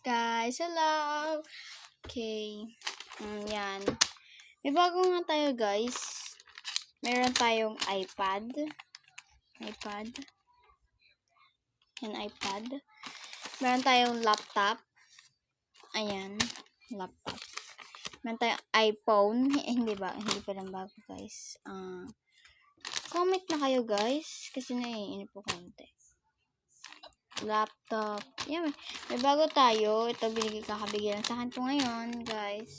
Guys, hello! Okay. Mm, yan. May bago nga tayo, guys. Meron tayong iPad. iPad. Yan, iPad. Meron tayong laptop. Ayan. Laptop. Meron tayong iPhone. Eh, hindi ba? Hindi pa lang bago, guys. Ah... comment na kayo, guys. Kasi naiinip po konti. Laptop. Yan, may, may bago tayo. Ito, binigay kakabigyan sa akin po ngayon, guys.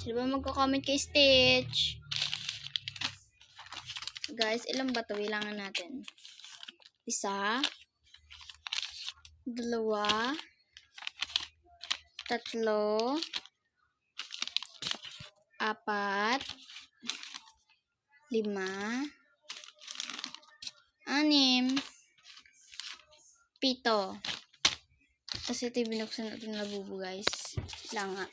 Sino ba magko-comment kay Stitch? Guys, ilang ba ito? Bilangan natin. Isa. Dalawa. Tatlo. Apat. Lima. Anim. Pito. Tapos ito binuksan natin labubo, guys. Lang nga.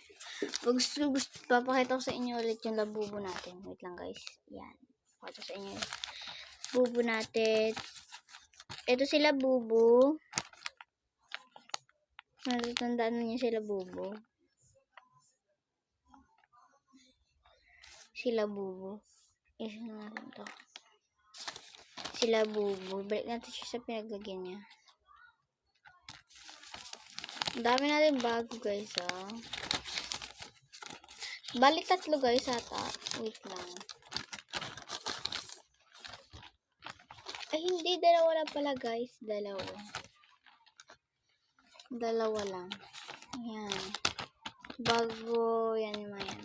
Pag gusto, gusto, papakita ko sa inyo ulit yung labubo natin. Wait lang, guys. Yan. Pakita ko sa inyo bubo natin. Ito sila bubo. Natatandaan mo niyo sila bubo. Sila bubo. Isa na natin to. Sila bubo. Balik natin siya sa pinaglagyan niya. Ang dami natin bago guys ah. Balik tatlo guys ata. Wait lang. Ay hindi, dalawa lang pala guys. Dalawa. Dalawa lang. Ayan. Bago, yan yan.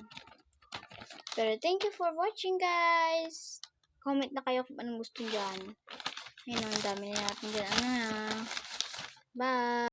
Pero thank you for watching guys. Comment na kayo kung anong gusto dyan. Ayun, ang dami na natin dyan. Ano na. Bye!